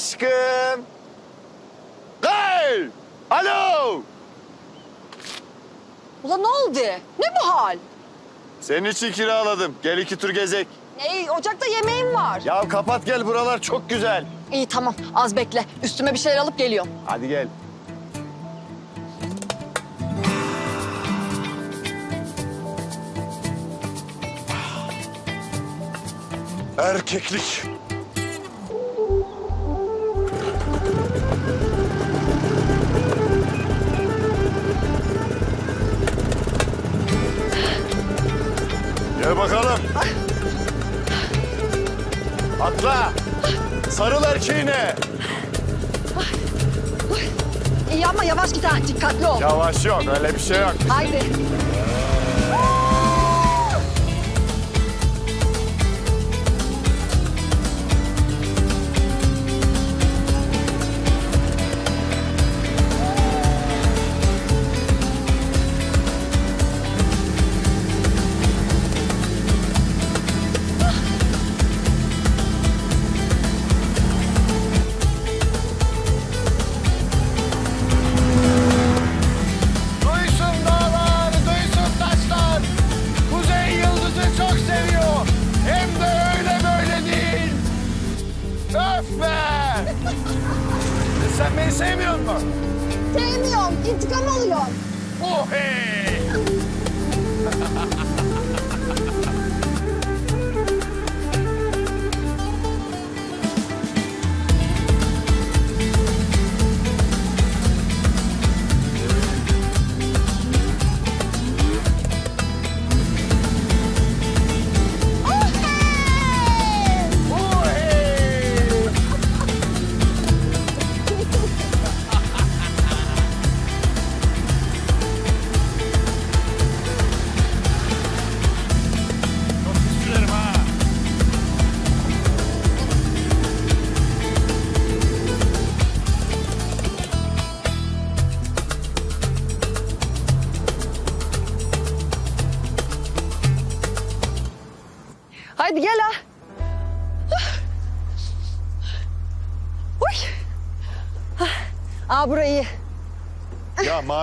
Aşkım. Hey! Alo! Ulan ne oldu? Ne bu hal? Senin için kiraladım. Gel iki tur gezek. Ey ocakta yemeğim var. Ya kapat gel buralar çok güzel. İyi tamam az bekle. Üstüme bir şeyler alıp geliyorum. Hadi gel. Erkeklik. Gel bakalım. Atla. Sarıl erkeğine. İyi ama yavaş git ha. Dikkatli ol. Yavaş yok öyle bir şey yok. Haydi.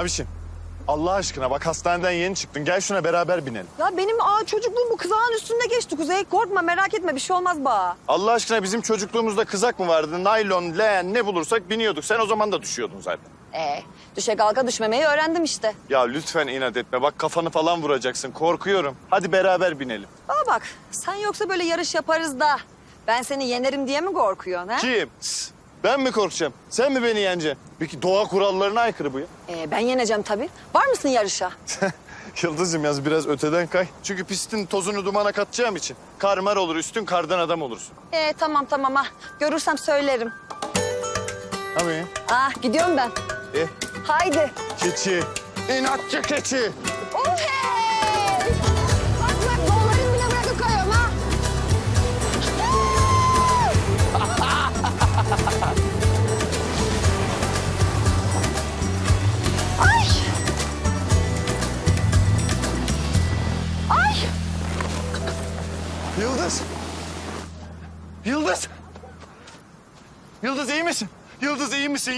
Mavişim. Allah aşkına bak hastaneden yeni çıktın. Gel şuna beraber binelim. Ya benim aa çocukluğum bu kızağın üstünde geçti Kuzey. Korkma merak etme bir şey olmaz bana. Allah aşkına bizim çocukluğumuzda kızak mı vardı? Naylon, leğen ne bulursak biniyorduk. Sen o zaman da düşüyordun zaten. Ee, düşe kalka düşmemeyi öğrendim işte. Ya lütfen inat etme. Bak kafanı falan vuracaksın. Korkuyorum. Hadi beraber binelim. Aa bak sen yoksa böyle yarış yaparız da ben seni yenerim diye mi korkuyorsun ha? Kim? Tıs, Ben mi korkacağım? Sen mi beni yeneceksin? Peki doğa kurallarına aykırı bu ya. Ee, ben yeneceğim tabii. Var mısın yarışa? Yıldız'ım yaz biraz öteden kay. Çünkü pistin tozunu dumana katacağım için. Karmar olur üstün kardan adam olursun. Ee, tamam tamam ha. Görürsem söylerim. Tabii. Ah gidiyorum ben. E, Haydi. keçi. İnatçı keçi. Oh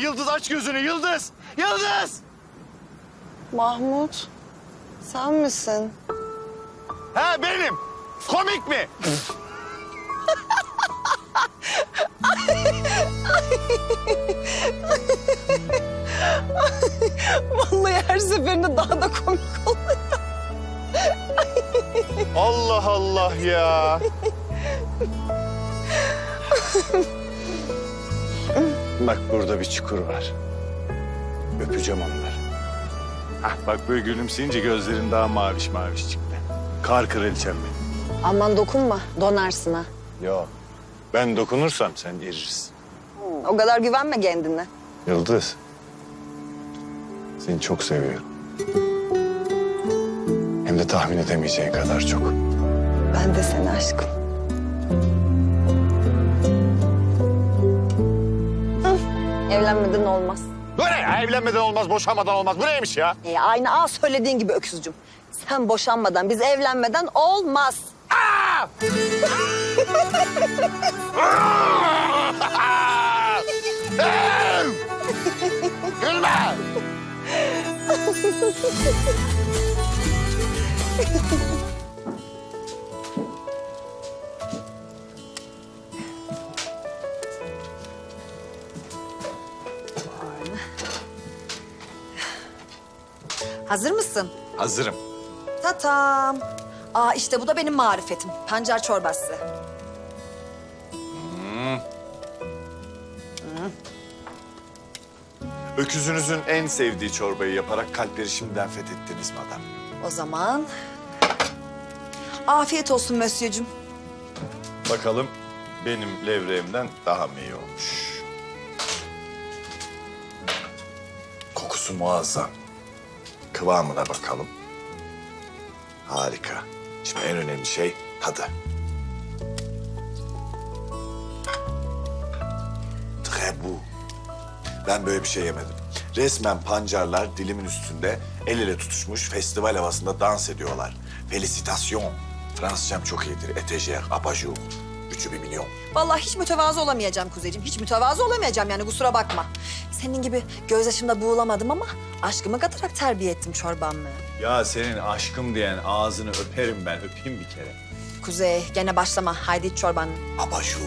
Yıldız aç gözünü. Yıldız. Yıldız. Mahmut, sen misin? Ha benim. Komik mi? Vallahi her seferinde daha da komik oluyor. Allah Allah ya. Bak burada bir çukur var. Öpeceğim onları. Hah, bak böyle gülümseyince gözlerin daha maviş maviş çıktı. Kar kraliçem benim. Aman dokunma, donarsın ha. Yok. Ben dokunursam sen erirsin. O kadar güvenme kendine. Yıldız. Seni çok seviyorum. Hem de tahmin edemeyeceğin kadar çok. Ben de seni aşkım. evlenmeden olmaz. Bu ne? Evlenmeden olmaz, boşanmadan olmaz. Bu neymiş ya? E, aynı a söylediğin gibi öksüzcüm. Sen boşanmadan, biz evlenmeden olmaz. Aa! Gülme! Hazır mısın? Hazırım. Tatam. Aa işte bu da benim marifetim. Pancar çorbası. Öküzünüzün en sevdiği çorbayı yaparak kalpleri şimdiden fethettiniz madem. O zaman afiyet olsun Mösyö'cüm. Bakalım benim levreğimden daha mı iyi olmuş? Kokusu muazzam. Kıvamına bakalım. Harika. Şimdi en önemli şey tadı. Très beau. Ben böyle bir şey yemedim. Resmen pancarlar dilimin üstünde el ele tutuşmuş festival havasında dans ediyorlar. Felicitation. Fransızcam çok iyidir. Etagère, abajur. Bir milyon. Vallahi hiç mütevazı olamayacağım kuzeyciğim. Hiç mütevazı olamayacağım yani kusura bakma. Senin gibi gözyaşımda boğulamadım ama aşkımı katarak terbiye ettim çorbamı. Ya senin aşkım diyen ağzını öperim ben. Öpeyim bir kere. Kuzey gene başlama. Haydi iç çorbanı. Abajur.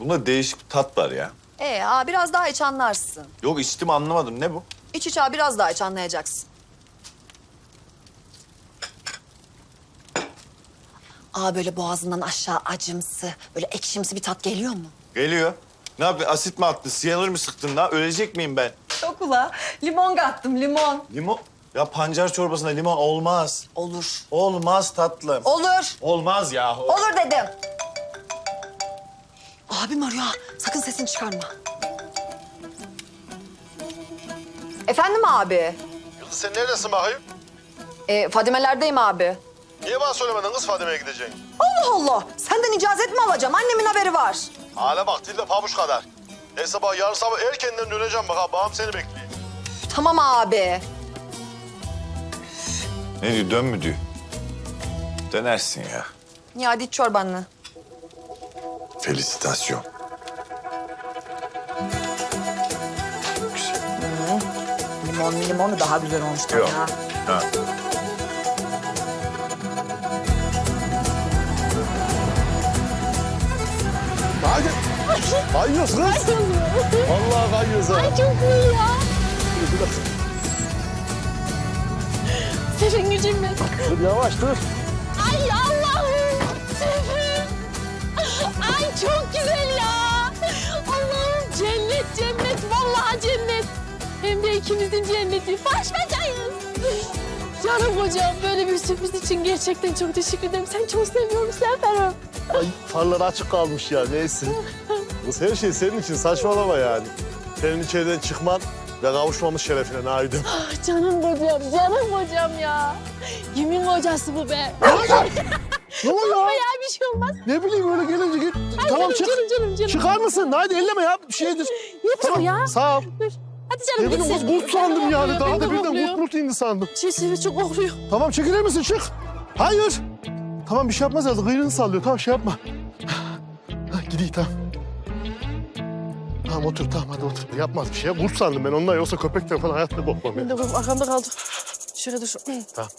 Bunda değişik bir tat var ya. Ee aa, biraz daha iç anlarsın. Yok içtim anlamadım. Ne bu? İç iç aa, biraz daha iç anlayacaksın. Aa böyle boğazından aşağı acımsı, böyle ekşimsi bir tat geliyor mu? Geliyor. Ne yapayım? Asit mi attı? Siyanür mü sıktın daha? Ölecek miyim ben? Çok ula. Limon kattım limon. Limon. Ya pancar çorbasına limon olmaz. Olur. Olmaz tatlım. Olur. Olmaz yahu. Olur dedim. Abim arıyor. ha. Sakın sesini çıkarma. Efendim abi? Yıldız sen neredesin bakayım? E, Fadime'lerdeyim abi. Niye bana söylemedin kız Fadime'ye gideceksin? Allah Allah. Senden icazet mi alacağım? Annemin haberi var. Hale bak dilde pabuç kadar. Neyse bak yarın sabah erkenden döneceğim bak ha. Babam seni bekliyor. Tamam abi. Ne diyor? Dön mü diyor? Dönersin ya. Ya hadi iç çorbanı. Felicitasyon. Limon limonu daha güzel olmuş tabii Yok. ha. Ha. Kayıyoruz kız. Vallahi kayıyoruz ha. Ay çok iyi ya. Senin gücün mü? Dur yavaş dur. Ay Allah'ım. Sefer. Ay çok güzel ya. Allah'ım cennet cennet. Vallahi cennet. Hem de ikimizin cenneti. Baş başayız. Canım hocam böyle bir sürpriz için gerçekten çok teşekkür ederim. Sen çok seviyorum Seferim. Ay farlar açık kalmış ya neyse. Kız her şey senin için saçmalama yani. Senin içeriden çıkman ve kavuşmamız şerefine Naidem. Ah, canım hocam, canım hocam ya. Yemin hocası bu be. Ne oluyor Ama ya? bir şey olmaz. Ne bileyim öyle gelince git. Ay, tamam canım, çık. canım, canım, canım. Çıkar mısın? Naide elleme ya. Bir şeydir. Yeter Tamam ya. sağ ol. Dur. Hadi Ne canım bileyim gitsin. kurt sandım yani. Daha da birden kurt kurt indi sandım. Şey seviyor çok kokluyor. Tamam çekilir misin? Çık. Hayır. Tamam bir şey yapmaz herhalde. Kıyrığını sallıyor. Tamam şey yapma. Gideyim tamam. Tamam otur tamam hadi otur. Yapmaz bir şey. Kurt sandım ben ondan yoksa köpekten falan hayatta korkmam Ben ya. de bu arkamda kaldı. Şöyle dur. Tamam.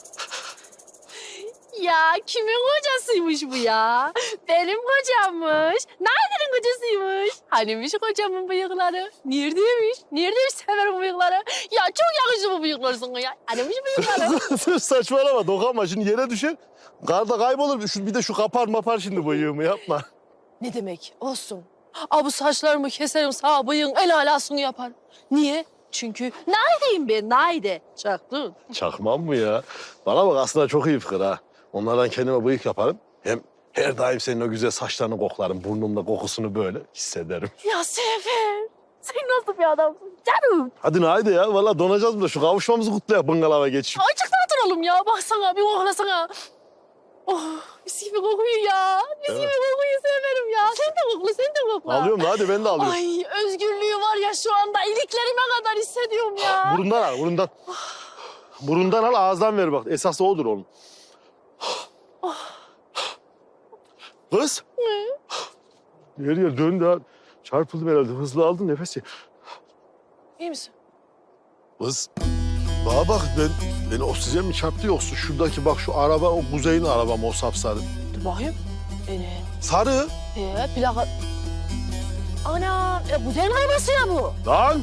Ya kimin kocasıymış bu ya? Benim kocammış. Nadir'in kocasıymış. Hanimiş kocamın bıyıkları? Neredeymiş? Neredeymiş severim bıyıkları? Ya çok yakıştı bu bıyıklar sana ya. Hanimiş bıyıkları? Saçmalama dokunma şimdi yere düşer. Karda kaybolur. Şu, bir de şu kapar mapar şimdi bıyığımı yapma. ne demek? Olsun. Aa, bu saçlarımı keserim sağ bıyığın el alasını yapar. Niye? Çünkü Naide'yim ben Naide. Çaktın. Çakmam mı ya? Bana bak aslında çok iyi fikir ha. Onlardan kendime bıyık yaparım. Hem her daim senin o güzel saçlarını koklarım. Burnumda kokusunu böyle hissederim. Ya Sefer. Sen nasıl bir adamsın canım? Hadi haydi ya. Vallahi donacağız burada. Şu kavuşmamızı kutlayalım bungalova geçip. Açıkta oturalım ya. Baksana bir koklasana. Oh mis gibi kokuyor ya. Mis Evet. gibi kokuyor severim ya. Sen de kokla sen de kokla. Alıyorum da hadi ben de alıyorum. Ay özgürlüğü var ya şu anda iliklerime kadar hissediyorum ya. Burundan al, burundan. Burundan al, ağızdan ver bak. Esası odur oğlum. Kız. Yer yer döndü ha. Çarpıldım herhalde. Hızlı aldım nefesi. İyi misin? Kız. Bana bak ben, beni oksijen mi çarptı yoksa şuradaki bak şu araba o kuzeyin arabam o sapsarı. Dur bakayım. E ne? Sarı. Ee, plaka... Ana, e, bu senin arabası ya bu. Lan.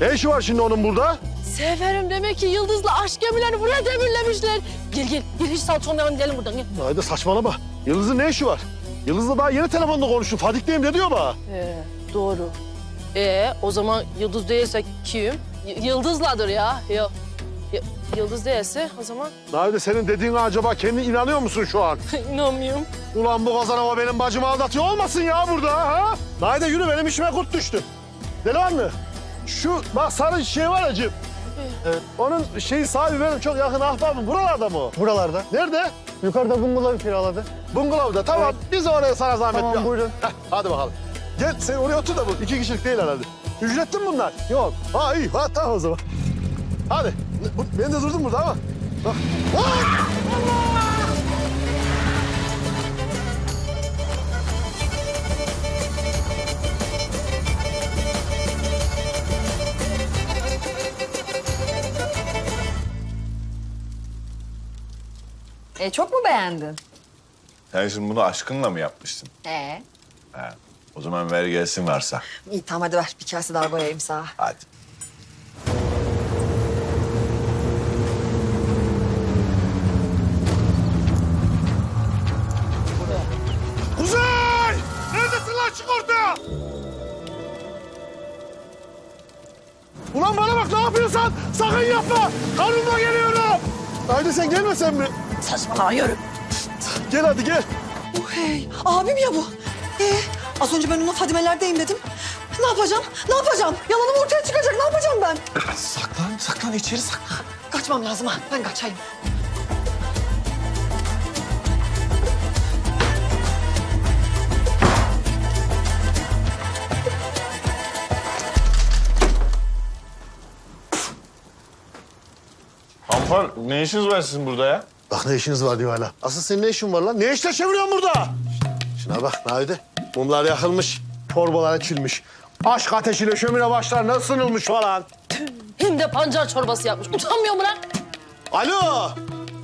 Ne işi var şimdi onun burada? Seferim demek ki Yıldız'la aşk gemilerini buraya demirlemişler. Gel gel, gel hiç salçamayalım gidelim buradan gel. Haydi saçmalama. Yıldız'ın ne işi var? Yıldız'la daha yeni telefonda konuştum. Fadik'teyim ne diyor bana? Ee, doğru. Ee, o zaman Yıldız değilse kim? Y- Yıldız'ladır ya. Yok. Y- Yıldız değilse o zaman Nahide senin dediğine acaba kendi inanıyor musun şu an? inanmıyorum. Ulan bu kazanova benim bacımı aldatıyor olmasın ya burada ha? Nahide yürü benim işime kurt düştü. Delikanlı. Şu bak sarı şey var cip. Evet. Onun şeyi sahibi benim çok yakın ahbabım. Buralarda mı o? Buralarda. Nerede? Yukarıda bungalov kiraladı. Bungalovda. Tamam. Biz oraya sana zahmet. Tamam, buyurun. Heh, hadi bakalım. Gel sen oraya otur da bu. iki kişilik değil herhalde. Ücretli mi bunlar? Yok. Ha iyi. Ha tamam o zaman. Hadi. Ben de durdum burada ama. Bak. Aa! E, çok mu beğendin? Sen şimdi bunu aşkınla mı yapmıştın? Ee? He. O zaman ver gelsin varsa. İyi tamam hadi ver. Bir kase daha koyayım sana. Hadi. Bak ne yapıyorsan sakın yapma! Karnımla geliyorum! Haydi sen gelmesen mi? Saçmalama yürü. Gel hadi gel. Oh, hey, abim ya bu. Ee, az önce ben ona Fadime'lerdeyim dedim. Ne yapacağım? Ne yapacağım? Yalanım ortaya çıkacak. Ne yapacağım ben? Saklan, saklan içeri saklan. Kaçmam lazım ha. Ben kaçayım. Ampar ne işiniz var sizin burada ya? Bak ne işiniz var diyor hala. Asıl senin ne işin var lan? Ne işle çeviriyorsun burada? Şuna bak Nahide. Mumlar yakılmış, torbalar açılmış. Aşk ateşiyle şömine başlar nasıl ısınılmış falan. Hem de pancar çorbası yapmış. Utanmıyor mu lan? Alo!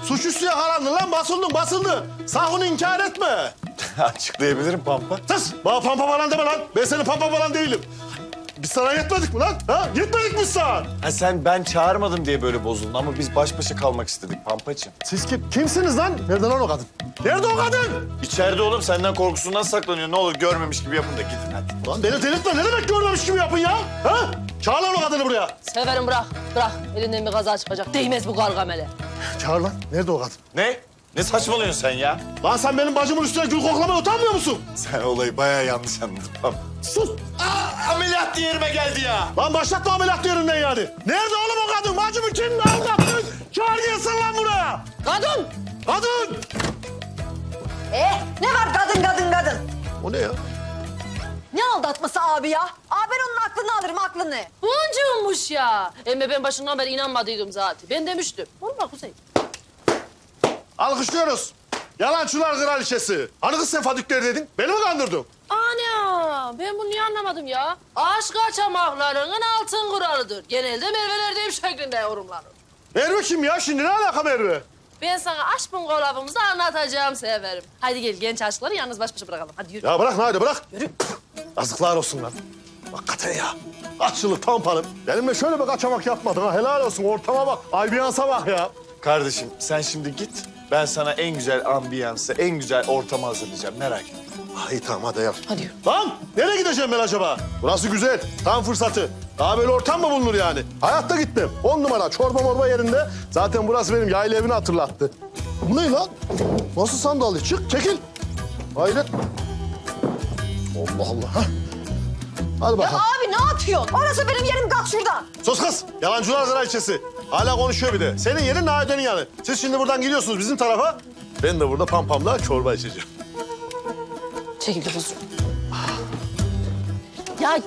Suçüstü yakalandın lan basıldın basıldın. Sahunu inkar etme. Açıklayabilirim Pampa. Sus! Bana pampa falan deme lan. Ben senin pampa falan değilim. Biz sana yetmedik mi lan? Ha? Yetmedik mi sana? Ha sen ben çağırmadım diye böyle bozuldun ama biz baş başa kalmak istedik Pampacığım. Siz kim? Kimsiniz lan? Nerede lan o kadın? Nerede o kadın? İçeride oğlum senden korkusundan saklanıyor. Ne olur görmemiş gibi yapın da gidin hadi. Lan beni delirtme. Ne demek görmemiş gibi yapın ya? Ha? Çağır lan o kadını buraya. Severim bırak, bırak. Elinden bir kaza çıkacak. Değmez bu gargamele. Çağır lan. Nerede o kadın? Ne? Ne saçmalıyorsun sen ya? Lan sen benim bacımın üstüne gül koklamaya utanmıyor musun? Sen olayı bayağı yanlış anladın. Sus! Aa, ameliyat yerime geldi ya. Lan başlatma ameliyat yerinden yani. Nerede oğlum o kadın? Bacımı kim aldattın? Çağır gelsin lan buraya. Kadın! Kadın! Ee, ne var kadın kadın kadın? O ne ya? Ne aldatması abi ya? Abi ben onun aklını alırım aklını. Boncuğummuş ya. Emme ben başından beri inanmadıydım zaten. Ben demiştim. Olma Kuzey. Alkışlıyoruz. Yalancılar kraliçesi. Hani kız sen dedin? Beni mi kandırdın? Ana ben bunu niye anlamadım ya? Aşk kaçamaklarının altın kuralıdır. Genelde Merve'lerdeyim şeklinde yorumlanır. Merve kim ya şimdi? Ne alaka Merve? Ben sana aşk bungalovumuzu anlatacağım severim. Hadi gel genç aşkları yalnız baş başa bırakalım. Hadi yürü. Ya bırak hadi bırak. Yürü. Yazıklar olsun lan. Hakikaten ya. Kaççılık pampanım. Benimle şöyle bir kaçamak yapmadın ha. Helal olsun ortama bak. Ambiyansa bak ya. Kardeşim sen şimdi git. Ben sana en güzel ambiyansı, en güzel ortamı hazırlayacağım. Merak etme. Ay tamam hadi yap. Hadi yürü. Lan nereye gideceğim ben acaba? Burası güzel. Tam fırsatı. Daha böyle ortam mı bulunur yani? Hayatta gitmem. On numara çorba morba yerinde. Zaten burası benim yayla evini hatırlattı. Bu ne lan? Nasıl sandalye? Çık çekil. Hayret. Allah Allah. Hah. Hadi Ya bakalım. abi ne yapıyorsun? Orası benim yerim kalk şuradan. Sus kız. Yalancılar kraliçesi. Hala konuşuyor bir de. Senin yerin Nadia'nın yanı. Siz şimdi buradan gidiyorsunuz bizim tarafa. Ben de burada pampamla çorba içeceğim. Çekildi kuzum. Ya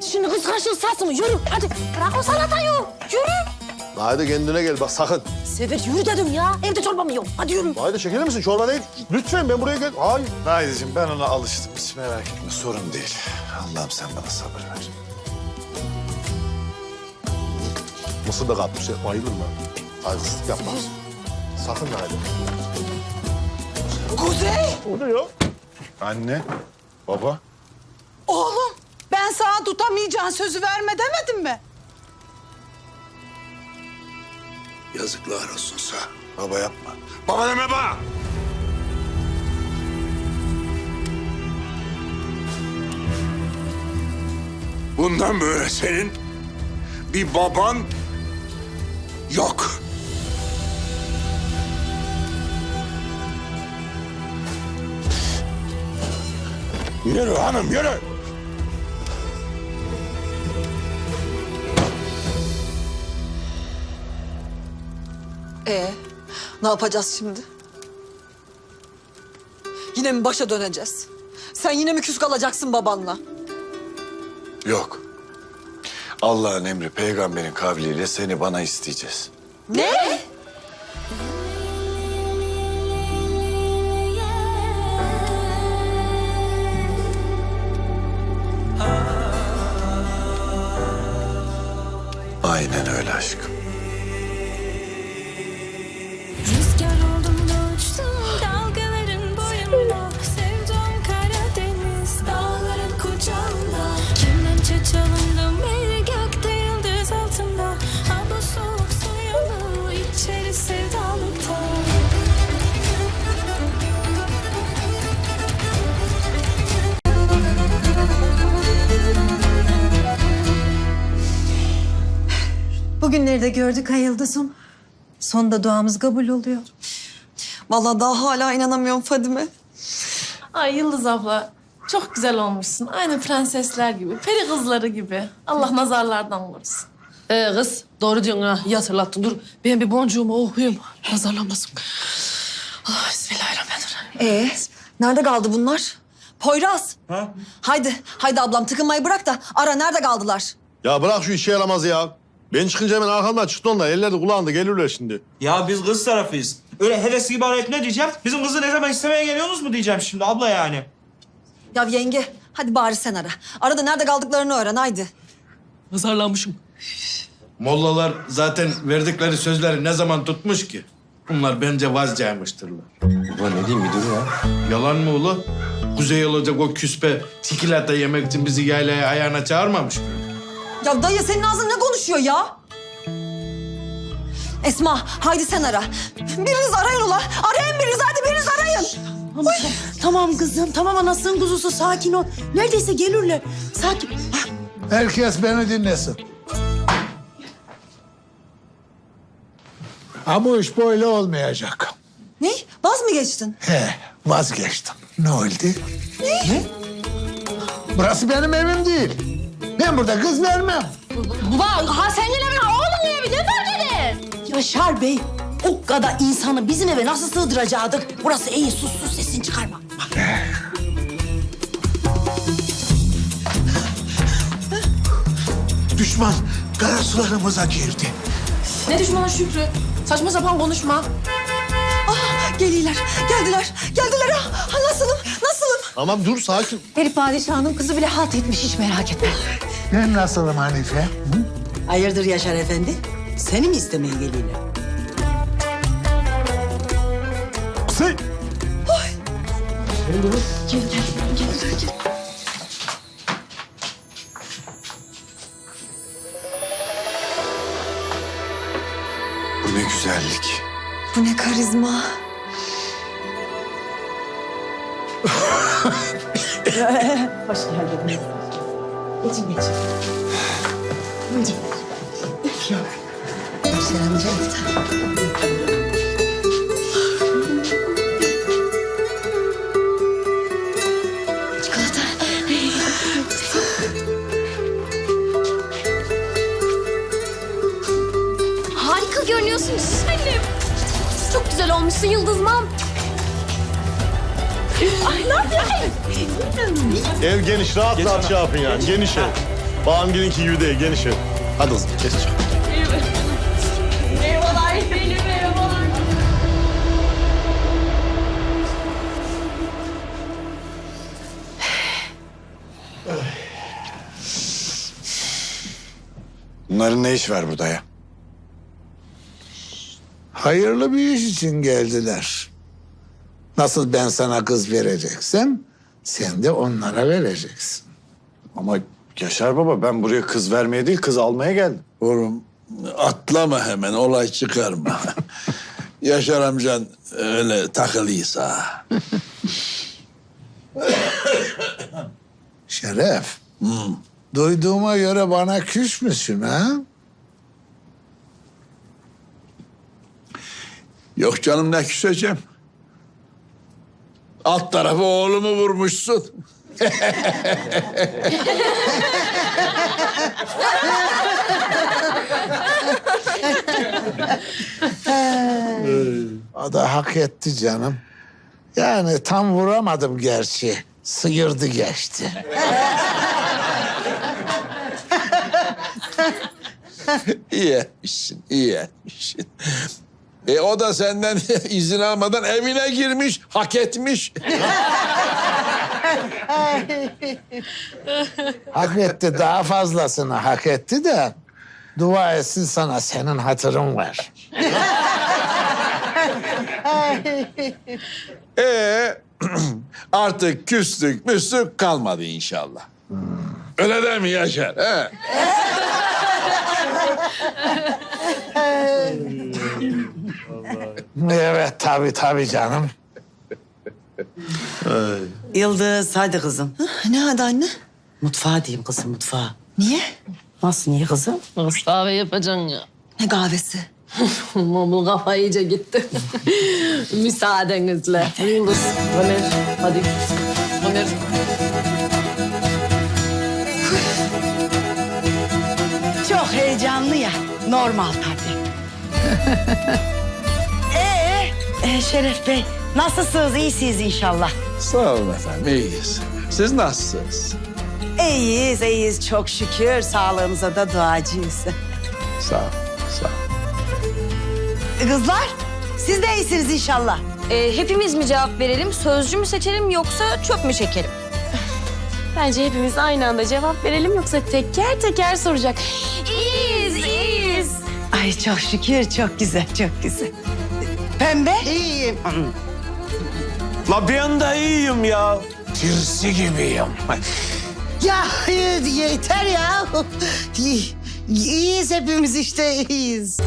şimdi kız karşılığı sarsın mı? Yürü hadi. Bırak o salatayı. Yürü. Haydi kendine gel bak sakın. Sefer yürü dedim ya. Evde çorba mı yok? Hadi yürü. Haydi çekilir misin? Çorba değil. Lütfen ben buraya gel. Hayır. Naideciğim ben ona alıştım. Hiç merak etme. Sorun değil. Allah'ım sen bana sabır ver. Mısır da katmış. Bayılır mı? Haydi yapma. Sakın haydi. Kuzey! O ne ya? Anne, baba. Oğlum ben sana tutamayacağın sözü verme demedim mi? Yazıklar olsun sana. Baba yapma. Baba deme bana. Bundan böyle senin bir baban yok. Yürü hanım yürü. Ee, ne yapacağız şimdi? Yine mi başa döneceğiz? Sen yine mi küs kalacaksın babanla? Yok. Allah'ın emri peygamberin kavliyle seni bana isteyeceğiz. Ne? Bugünleri de gördük ay Yıldız'ım. Sonunda duamız kabul oluyor. Vallahi daha hala inanamıyorum Fadime. Ay Yıldız abla çok güzel olmuşsun. Aynı prensesler gibi, peri kızları gibi. Allah nazarlardan korusun. Ee kız doğru diyorsun ha. İyi hatırlattın. Dur ben bir boncuğumu okuyayım. Nazarlanmasın. Ah, Bismillahirrahmanirrahim. Ee, nerede kaldı bunlar? Poyraz. Ha? Haydi, haydi ablam tıkınmayı bırak da ara nerede kaldılar? Ya bırak şu işe yaramaz ya. Ben çıkınca hemen arkamdan çıktı onlar. Elleri kulağında gelirler şimdi. Ya biz kız tarafıyız. Öyle heves gibi arayıp ne diyeceğim? Bizim kızı ne zaman istemeye geliyorsunuz mu diyeceğim şimdi abla yani. Ya yenge, hadi bari sen ara. Ara da nerede kaldıklarını öğren haydi. Nazarlanmışım. Mollalar zaten verdikleri sözleri ne zaman tutmuş ki? Bunlar bence vazgeçmiştirler. Baba ne diyeyim bir dur ya. Yalan mı ulu? Kuzey olacak o küspe çikolata yemek için bizi yaylaya ayağına çağırmamış mı? Ya dayı senin ağzın ne konuşuyor ya? Esma, haydi sen ara. Biriniz arayın ula. Arayın biriniz, hadi biriniz arayın. Tamam, tamam kızım tamam anasının kuzusu sakin ol. Neredeyse gelirler. Sakin. Herkes beni dinlesin. Bu iş böyle olmayacak. Ne? Vaz mı geçtin? He, vazgeçtim. Ne oldu? Ne? Burası benim evim değil. Ben burada kız vermem. Baba, ha senin evin oğlum evi ne fark eder? Yaşar Bey o kadar insanı bizim eve nasıl sığdıracaktık? Burası iyi sus sus sesini çıkarma. Düşman karasularımıza girdi. Ne düşmanı Şükrü? Saçma sapan konuşma. Ah, geliyorlar, geldiler, geldiler. Ah, nasılım, nasılım? Tamam dur sakin. Herif padişahının kızı bile halt etmiş hiç merak etme. Ben nasılım Hanife? Hayırdır Yaşar Efendi? Seni mi istemeye geliyorlar? Sen... Bu ne güzellik. Bu ne karizma. Hoş 进别急，慢点，一定要来，我先来，我先来。Ev geniş rahat rahat şey yapın yani. Geniş ev. Bağım gelinki gibi değil geniş ev. Hadi kızım geç. Ay benim Evan. Bunların ne iş var burada ya? Hayırlı bir iş için geldiler. Nasıl ben sana kız vereceksem sen de onlara vereceksin. Ama Yaşar baba ben buraya kız vermeye değil kız almaya geldim. Oğlum atlama hemen olay çıkarma. Yaşar amcan öyle takılıysa. Şeref. Duyduğuma göre bana küs müsün ha? Yok canım ne küseceğim. Alt tarafı oğlumu vurmuşsun. O da hak etti canım. Yani tam vuramadım gerçi. Sıyırdı geçti. iyi etmişsin, iyi etmişsin. E o da senden izin almadan evine girmiş, hak etmiş. Hak etti daha fazlasını hak etti de dua etsin sana senin hatırın var. E artık küslük müslük kalmadı inşallah. Öyle değil mi Yaşar? He? Evet tabii tabii canım. Yıldız hadi kızım. Ne hadi anne? Mutfağa diyeyim kızım mutfağa. Niye? Nasıl niye kızım? Kız kahve yapacaksın ya. Ne kahvesi? Bu kafa iyice gitti. Müsaadenizle. Yıldız, Ömer, hadi. Ömer. Çok heyecanlı ya. Normal tabii. ee, Şeref Bey nasılsınız? İyisiniz inşallah. Sağ olun efendim, iyiyiz. Siz nasılsınız? İyiyiz, iyiyiz çok şükür. Sağlığımıza da duacıyız. Sağ ol, sağ ol. Kızlar, siz de iyisiniz inşallah. Ee, hepimiz mi cevap verelim, sözcü mü seçelim yoksa çöp mü çekelim? Bence hepimiz aynı anda cevap verelim yoksa teker teker soracak. İyiyiz, iyiyiz. Ay çok şükür, çok güzel, çok güzel. Pembe? İyiyim. La ben de iyiyim ya. Tirsi gibiyim. Ya yeter ya. İyiyiz hepimiz işte iyiyiz.